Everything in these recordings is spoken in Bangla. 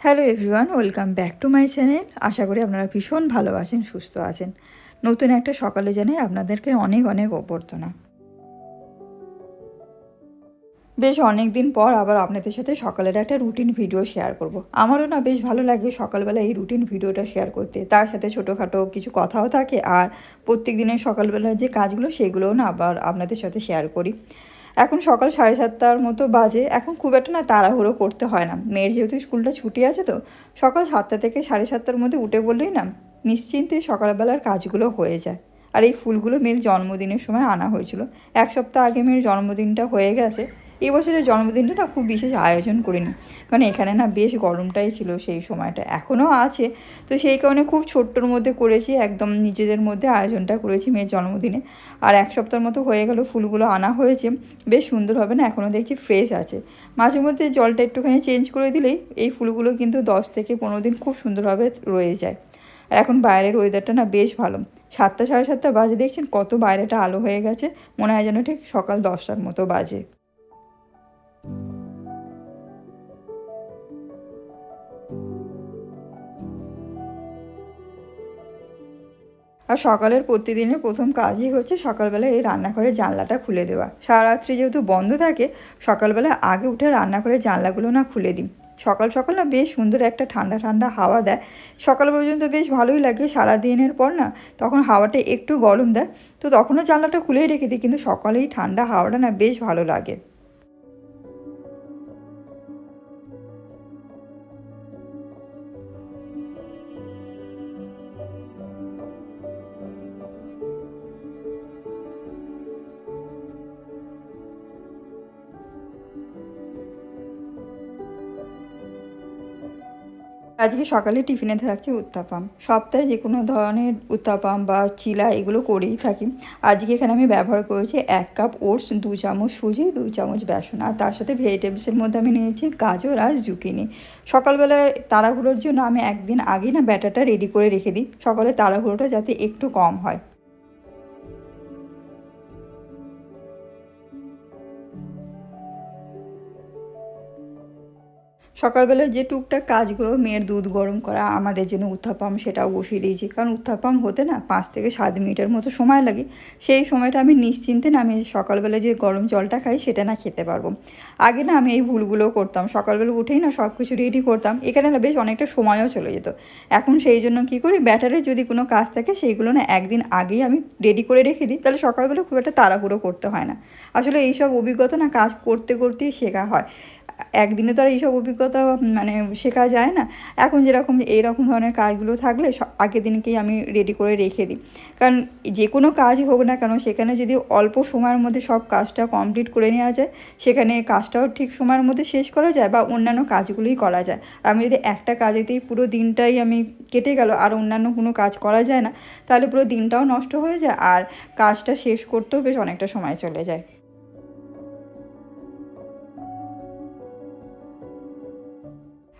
Hello everyone welcome back to my channel আশা করি আপনারা ভীষণ ভালো আছেন সুস্থ আছেন। নতুন একটা সকালে জানাই আপনাদেরকে অনেক অনেক অভ্যর্থনা। বেশ অনেক দিন পর আবার আপনাদের সাথে সকালের একটা রুটিন ভিডিও শেয়ার করব। আমারও না বেশ ভালো লাগবে সকালবেলা এই রুটিন ভিডিওটা শেয়ার করতে। তার সাথে ছোটোখাটো কিছু কথাও থাকে আর প্রত্যেক দিনের সকালবেলার যে কাজগুলো সেগুলোও না আবার আপনাদের সাথে শেয়ার করি। এখন সকাল সাড়ে সাতটার মতো বাজে। এখন খুব একটা না তাড়াহুড়ো করতে হয় না। মেয়ের যেহেতু স্কুলটা ছুটি আছে তো, সকাল সাতটা থেকে সাড়ে সাতটার মধ্যে উঠে বললেই না, নিশ্চিন্তে সকালবেলার কাজগুলো হয়ে যায়। আর এই ফুলগুলো মেয়ের জন্মদিনের সময় আনা হয়েছিল। এক সপ্তাহ আগে মেয়ের জন্মদিনটা হয়ে গেছে। এই বছরের জন্মদিনটা না খুব বিশেষ আয়োজন করিনি। কারণ এখানে না বেশ গরমটাই ছিল সেই সময়টা, এখনও আছে। তো সেই কারণে খুব ছোট্টর মধ্যে করেছি, একদম নিজেদের মধ্যে আয়োজনটা করেছি মেয়ের জন্মদিনে। আর এক সপ্তাহের মতো হয়ে গেল, ফুলগুলো আনা হয়েছে। বেশ সুন্দর হবে না এখনও দেখছি ফ্রেশ আছে। মাঝে মধ্যে জলটা একটুখানি চেঞ্জ করে দিলেই এই ফুলগুলো কিন্তু দশ থেকে পনেরো দিন খুব সুন্দরভাবে রয়ে যায়। আর এখন বাইরের ওয়েদারটা না বেশ ভালো। সাতটা সাড়ে সাতটা বাজে, দেখছেন কত বাইরেটা আলো হয়ে গেছে। মনে হয় যেন ঠিক সকাল দশটার মতো বাজে। আর সকালের প্রতিদিনের প্রথম কাজই হচ্ছে সকালবেলা এই রান্নাঘরের জানলাটা খুলে দেওয়া। সারা রাত্রি যেহেতু বন্ধ থাকে, সকালবেলা আগে উঠে রান্নাঘরের জানলাগুলো না খুলে দিই। সকাল সকাল না বেশ সুন্দর একটা ঠান্ডা ঠান্ডা হাওয়া দেয়। সকাল পর্যন্ত বেশ ভালোই লাগে সারা দিনের পর না তখন হাওয়াটা একটু গরম দেয়। তো তখনও জানলাটা খুলেই রেখে দিই, কিন্তু সকালেই ঠান্ডা হাওয়াটা না বেশ ভালো লাগে। আজকে সকালে টিফিনে থাকছে উত্তাপাম। সপ্তাহে যে কোনো ধরনের উত্তাপাম বা চিলা এগুলো করেই থাকি। আজকে এখানে আমি ব্যবহার করেছি এক কাপ ওটস, দু চামচ সুজি, দু চামচ বেসন। আর তার সাথে ভেজিটেবলসের মধ্যে আমি নিয়েছি গাজর আর জুকিনি সকালবেলায় তাড়াহুড়োর জন্য আমি একদিন আগে না ব্যাটারটা রেডি করে রেখে দিই। সকালে তাড়াহুড়োটা যাতে একটু কম হয়। সকালবেলা যে টুকটাক কাজগুলো মেয়ের দুধ গরম করা, আমাদের জন্য উত্থাপাম সেটাও বসিয়ে দিয়েছি। কারণ উত্থাপাম হতে না পাঁচ থেকে সাত মিনিটের মতো সময় লাগে। সেই সময়টা আমি নিশ্চিন্তে না আমি সকালবেলা যে গরম জলটা খাই সেটা না খেতে পারব। আগে না আমি এই ভুলগুলোও করতাম। সকালবেলা উঠেই না সব কিছু রেডি করতাম। এখানে না বেশ অনেকটা সময়ও চলে যেত। এখন সেই জন্য কী করি ব্যাটারে যদি কোনো কাজ থাকে সেইগুলো না একদিন আগেই আমি রেডি করে রেখে দিই। তাহলে সকালবেলা খুব একটা তাড়াহুড়ো করতে হয় না। আসলে এইসব অভিজ্ঞতা না কাজ করতে, করতেই শেখা হয়। একদিনে তো আর এইসব অভিজ্ঞতা মানে শেখা যায় না। এখন যেরকম এইরকম ধরনের কাজগুলো থাকলে আগের দিনকেই আমি রেডি করে রেখে দিই। কারণ যে কোনো কাজই হোক না কেন, সেখানে যদি অল্প সময়ের মধ্যে সব কাজটা কমপ্লিট করে নেওয়া যায়, সেখানে কাজটাও ঠিক সময়ের মধ্যে শেষ করা যায় বা অন্যান্য কাজগুলোই করা যায়। আর আমি যদি একটা কাজেতেই পুরো দিনটাই আমি কেটে গেল, আর অন্যান্য কোনো কাজ করা যায় না, তাহলে পুরো দিনটাও নষ্ট হয়ে যায়, আর কাজটা শেষ করতেও বেশ অনেকটা সময় চলে যায়।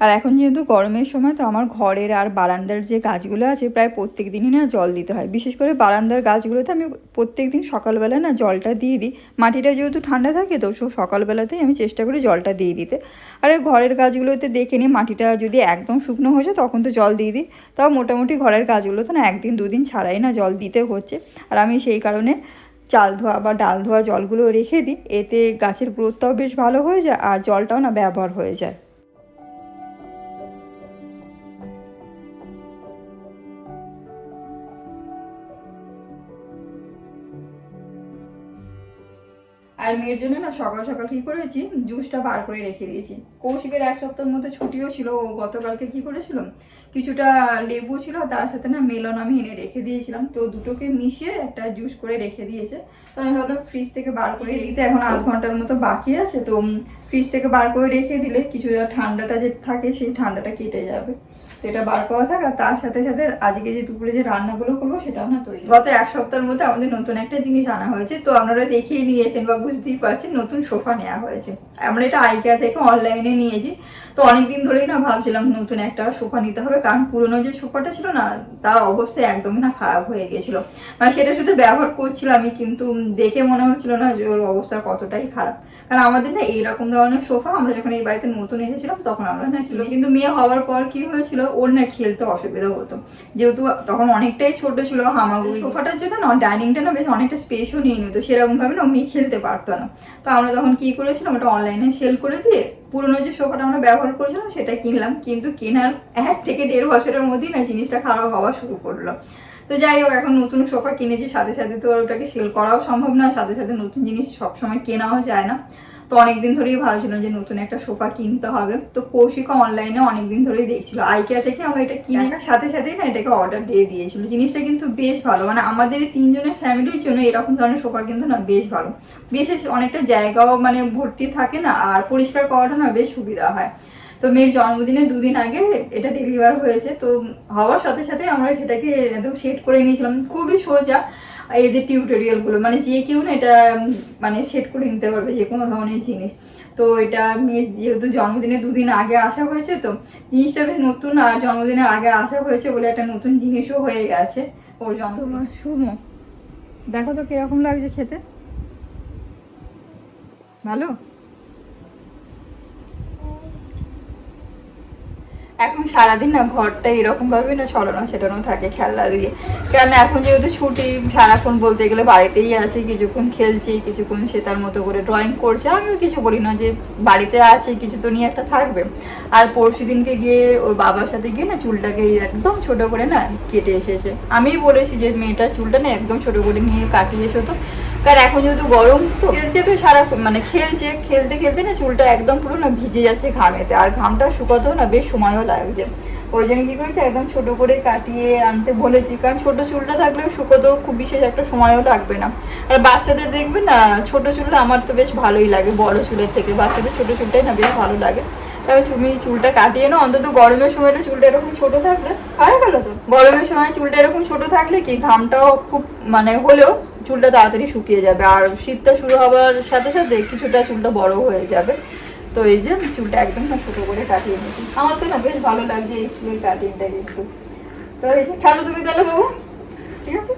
আর এখন যেহেতু গরমের সময়, তো আমার ঘরের আর বারান্দার যে গাছগুলো আছে, প্রায় প্রত্যেক দিনই না জল দিতে হয়। বিশেষ করে বারান্দার গাছগুলোতে আমি প্রত্যেক দিন সকালবেলা না জলটা দিয়ে দিই। মাটিটা যেহেতু ঠান্ডা থাকে, তো সব সকালবেলাতেই আমি চেষ্টা করি জলটা দিয়ে দিতে। আর ঘরের গাছগুলোতে দেখে নিই, মাটিটা যদি একদম শুকনো হয়ে যায়, তখন তো জল দিয়ে দিই। তাও মোটামুটি ঘরের গাছগুলোতে না একদিন, দুদিন ছাড়াই না জল দিতে হচ্ছে। আর আমি সেই কারণে চাল ধোয়া বা ডাল ধোয়া জলগুলো রেখে দিই। এতে গাছের গ্রোথটাও বেশ ভালো হয়ে যায়, আর জলটাও না ব্যবহার হয়ে যায়। আর মেয়ের জন্য না সকাল সকাল কী করেছি? জুসটা বার করে রেখে দিয়েছি। কৌশিকের এক সপ্তাহের মধ্যে ছুটিও ছিল, ও গতকালকে কী করেছিল? কিছুটা লেবু ছিল, তার সাথে না মেলন আমি এনে রেখে দিয়েছিলাম। তো দুটোকে মিশিয়ে একটা জুস করে রেখে দিয়েছে। তো আমি ভাবলাম ফ্রিজ থেকে বার করে দিতে এখন আধ ঘণ্টার মতো বাকি আছে, তো ফ্রিজ থেকে বার করে রেখে দিলে কিছুটা ঠান্ডাটা যে থাকে, সেই ঠান্ডাটা কেটে যাবে। তো এটা বার করা থাক আর তার সাথে সাথে আজকে যে দুপুরে যে রান্নাগুলো করব সেটাও না তৈরি গত এক সপ্তাহের মধ্যে আমাদের নতুন একটা জিনিস আনা হয়েছে তো আপনারা দেখিয়ে নিয়েছেন বা বুঝতেই পারছেন নতুন সোফা নেওয়া হয়েছে। আমরা এটা আইকিয়া থেকে অনলাইনে নিয়েছি তো অনেকদিন ধরেই না ভাবছিলাম নতুন একটা সোফা নিতে হবে কারণ পুরোনো যে সোফাটা ছিল না তার অবস্থা একদমই না খারাপ হয়ে গেছিল। মানে সেটা শুধু ব্যবহার করছিলামই কিন্তু দেখে মনে হচ্ছিল না যে ওর অবস্থা কতটাই খারাপ। কারণ আমাদের না এইরকম ধরনের সোফা আমরা যখন এই বাড়িতে নতুন এসেছিলাম তখন আমরা না ছিল। কিন্তু মেয়ে হওয়ার পর কি হয়েছিল ওর না খেলতে অসুবিধা হতো। যেহেতু তখন অনেকটাই ছোট ছিল, হামাগুড়ি। সোফাটার জন্য না, ডাইনিংটা না বেশ অনেকটা স্পেসও নিয়ে নিত। সেরকম ভাবে না, মেয়ে খেলতে পারতো না। তো আমরা তখন কি করেছিলাম, ওটা অনলাইনে সেল করে দিয়ে পুরোনো যে সোফাটা আমরা ব্যবহার করেছিলাম, সেটা কিনলাম। কিন্তু কেনার এক থেকে দেড় বছরের মধ্যেই না, জিনিসটা খারাপ হওয়া শুরু করল। তো যাই হোক, এখন নতুন সোফা কিনেছি, সাথে সাথে তো ওটাকে সেল করাও সম্ভব না, সাথে সাথে নতুন জিনিস সবসময় কেনাও যায় না। তো অনেকদিন ধরেই ভাবছিলাম যে নতুন একটা সোফা কিনতে হবে। তো কৌশিকা অনলাইনে অনেকদিন ধরেই দেখছিল। আইকিয়া থেকে আমরা এটা কিনে সাথে সাথেই না এটাকে অর্ডার দিয়ে দিয়েছিল। জিনিসটা কিন্তু বেশ ভালো। মানে আমাদের তিনজনের ফ্যামিলির জন্য এরকম ধরনের সোফা কিন্তু না বেশ ভালো। বেশ অনেকটা জায়গাও মানে ভর্তি থাকে না আর পরিষ্কার করাটা না বেশ সুবিধা হয়। তো মেয়ের জন্মদিনে দুদিন আগে এটা ডেলিভার হয়েছে। তো হওয়ার সাথে সাথে আমরা সেটাকে একদম সেট করে নিয়েছিলাম। খুবই সোজা। এদের টিউটোরিয়ালগুলো মানে যে কেউ না এটা মানে সেট করে নিতে পারবে যে কোনো ধরনের জিনিস। তো এটা মেয়ের যেহেতু জন্মদিনে দুদিন আগে আসা হয়েছে, তো জিনিসটা বেশ নতুন আর জন্মদিনের আগে আসা হয়েছে বলে একটা নতুন জিনিসও হয়ে গেছে ওর জন্ম সুমো, দেখো তো কীরকম লাগছে খেতে। ভালো? এখন সারাদিন না ঘরটা এরকম ভাবে না ছড়ানো সেটানো থাকে খেলনা দিয়ে। কেন এখন যেহেতু ছুটি, সারাক্ষণ বলতে গেলে বাড়িতেই আছে, কিছুক্ষণ খেলছি, কিছুক্ষণ সে তার মতো করে ড্রয়িং করছে। আমিও কিছু বলি না যে বাড়িতে আছে, কিছু তো নিয়ে একটা থাকবে। আর পরশু দিনকে গিয়ে ওর বাবার সাথে গিয়ে না চুলটাকে একদম ছোট করে না কেটে এসেছে। আমিই বলেছি যে মেয়েটার চুলটা না একদম ছোট করে নিয়ে কাটিয়ে এসো তো। কারণ এখন যেহেতু গরম, তো খেলছে তো সারা মানে খেলছে, খেলতে খেলতে না চুলটা একদম পুরো না ভিজে যাচ্ছে ঘামেতে। আর ঘামটা শুকাতেও না বেশ সময়ও লাগছে। ওই জন্য কি করেছি? একদম ছোট করে কাটিয়ে আনতে বলেছি। কারণ ছোট চুলটা থাকলেও শুকোতেও খুব বিশেষ একটা সময়ও লাগবে না। আর বাচ্চাদের দেখবে না, ছোট চুলটা আমার তো বেশ ভালোই লাগে, বড় চুলের থেকে। বাচ্চাদের ছোট চুলটাই না বেশ ভালো লাগে। তবে তুমি চুলটা কাটিয়ে না অন্তত গরমের সময়টা চুলটা এরকম ছোট থাকলে হয়ে গেল তো? গরমের সময় চুলটা এরকম ছোট থাকলে কি ঘামটাও খুব মানে হলেও চুলটা তাড়াতাড়ি শুকিয়ে যাবে। আর শীতটা শুরু হওয়ার সাথে সাথে কিছুটা চুলটা বড় হয়ে যাবে। তো এই যে চুলটা একদম না ছোটো করে কাটিয়ে নিচ্ছি আমার তো না বেশ ভালো লাগছে এই চুলের কাটিংটা কিন্তু। তো এই যে খেলো তুমি তাহলে বাবু? ঠিক আছে?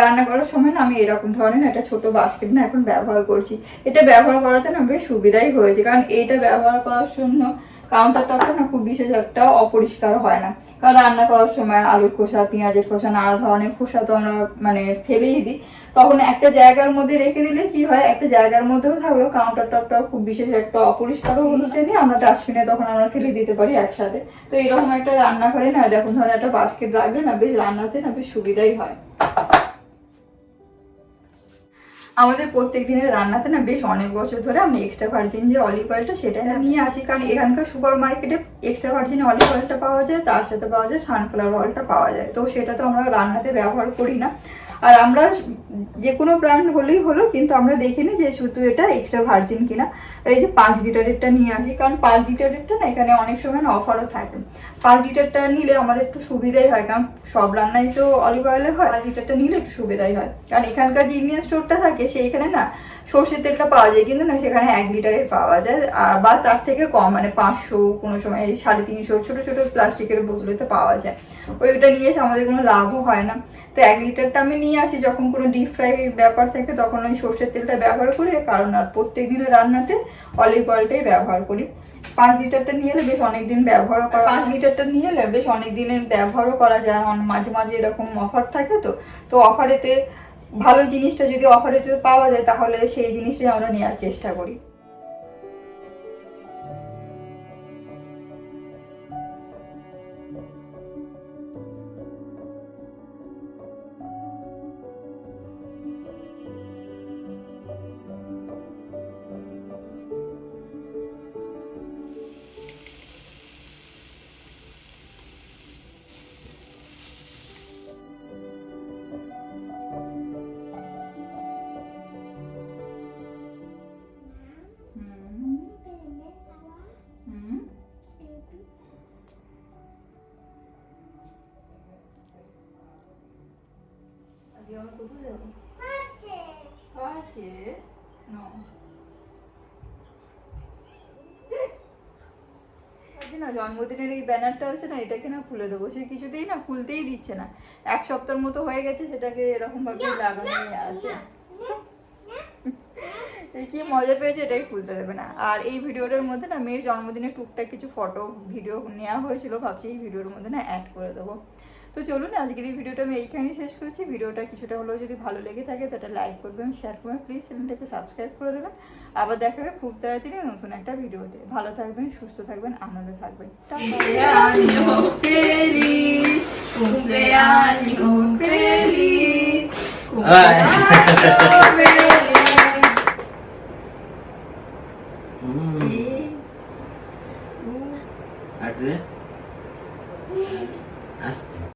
রান্না করার সময় না আমি এরকম ধরনের একটা ছোট বাস্কেট না এখন ব্যবহার করছি। এটা ব্যবহার করাতে না বেশ সুবিধাই হয়েছে, কারণ এইটা ব্যবহার করার জন্য কাউন্টার টপটা না খুব বিশেষ একটা অপরিষ্কার হয় না। কারণ রান্না করার সময় আলুর খোসা, পেঁয়াজের খোসা, নানা ধরনের খোসা তো আমরা মানে ফেলেই দিই। তখন একটা জায়গার মধ্যে রেখে দিলে কি হয়, একটা জায়গার মধ্যেও থাকল কাউন্টার টপটাও খুব বিশেষ একটা অপরিষ্কারও হচ্ছে নিয়ে আমরা ডাস্টবিনে তখন আমরা ফেলে দিতে পারি একসাথে। তো এরকম একটা রান্নাঘরে না এরকম ধরনের একটা বাস্কেট রাখলে না বেশ রান্নাতে না বেশ সুবিধাই হয়। আমাদের প্রত্যেক দিনের রান্নাতে না বেশ অনেক বছর ধরে আমি এক্সট্রা ভার্জিন যে অলিভ অয়েলটা সেটা নিয়ে আসি। কারণ এখানকার সুপার মার্কেটে এক্সট্রা ভার্জিন অলিভ অয়েলটা পাওয়া যায় তার সাথে পাওয়া যায় সানফ্লাওয়ার অয়েলটা পাওয়া যায়। তো সেটা তো আমরা রান্নাতে ব্যবহার করি না। আর আমরা যে কোনো ব্র্যান্ড হলেই হলো, কিন্তু আমরা দেখি না যে শুধু এটা এক্সট্রা ভার্জিন কিনা। আর এই যে পাঁচ লিটারেরটা নিয়ে আসি, কারণ পাঁচ লিটারেরটা না এখানে অনেক সময় না অফারও থাকে। পাঁচ লিটারটা নিলে আমাদের একটু সুবিধাই হয়, কারণ সব রান্নাই তো অলিভ অয়েলে হয়। পাঁচ লিটারটা নিলে একটু সুবিধাই হয়। কারণ এখানকার যে ইন্ডিয়ান স্টোরটা থাকে, সেইখানে না সর্ষের তেলটা পাওয়া যায় কিন্তু না সেখানে এক লিটারের পাওয়া যায়। আর বা তার থেকে কম মানে পাঁচশো কোনো সময় সাড়ে তিনশো ছোটো ছোটো প্লাস্টিকের বোতলেতে পাওয়া যায়। ওইটা নিয়ে এসে আমাদের কোনো লাভও হয় না। তো এক লিটারটা আমি নিয়ে আসি যখন কোনো ডিপ ফ্রাই ব্যাপার থাকে তখন ওই সর্ষের তেলটা ব্যবহার করি। কারণ আর প্রত্যেক দিনের রান্নাতে অলিভ অয়েলটাই ব্যবহার করি। পাঁচ লিটারটা নিয়ে এলে বেশ অনেকদিন ব্যবহারও করা পাঁচ লিটারটা নিয়ে এলে বেশ অনেক দিনের ব্যবহারও করা যায়। মাঝে মাঝে এরকম অফার থাকে তো। তো অফারেতে ভালো জিনিসটা যদি অফারে যদি পাওয়া যায় তাহলে সেই জিনিসটাই আমরা নেওয়ার চেষ্টা করি। কোথায় যাব? পার্কে। নো আজকে না জন্মদিনের এই ব্যানারটা আছে না এটাকে না খুলে দেবো। সে কিছুতেই না খুলতেই দিচ্ছে না। এক সপ্তাহের মতো হয়ে গেছে সেটাকে এরকম ভাবে লাগানোই আছে। কি মজা পেয়েছে এটাই খুলতে দেবে না। আর এই ভিডিওটার মধ্যে না মেয়ের জন্মদিনে টুকটাক কিছু ফটো ভিডিও নেওয়া হয়েছিল ভাবছি এই ভিডিওর মধ্যে না অ্যাড করে দেবো। তো চলুন আজকের এই ভিডিওটা আমি এইখানেই শেষ করছি। ভিডিওটা কিছুটা হলেও যদি ভালো লেগে থাকে তো এটা লাইক করবেন শেয়ার করবেন। প্লিজ চ্যানেলটাকে সাবস্ক্রাইব করে দেবেন। আবার দেখা হবে খুব তাড়াতাড়ি নতুন একটা ভিডিওতে। ভালো থাকবেন সুস্থ থাকবেন আনন্দে থাকবেন। Cumpleaños feliz, Ay. feliz.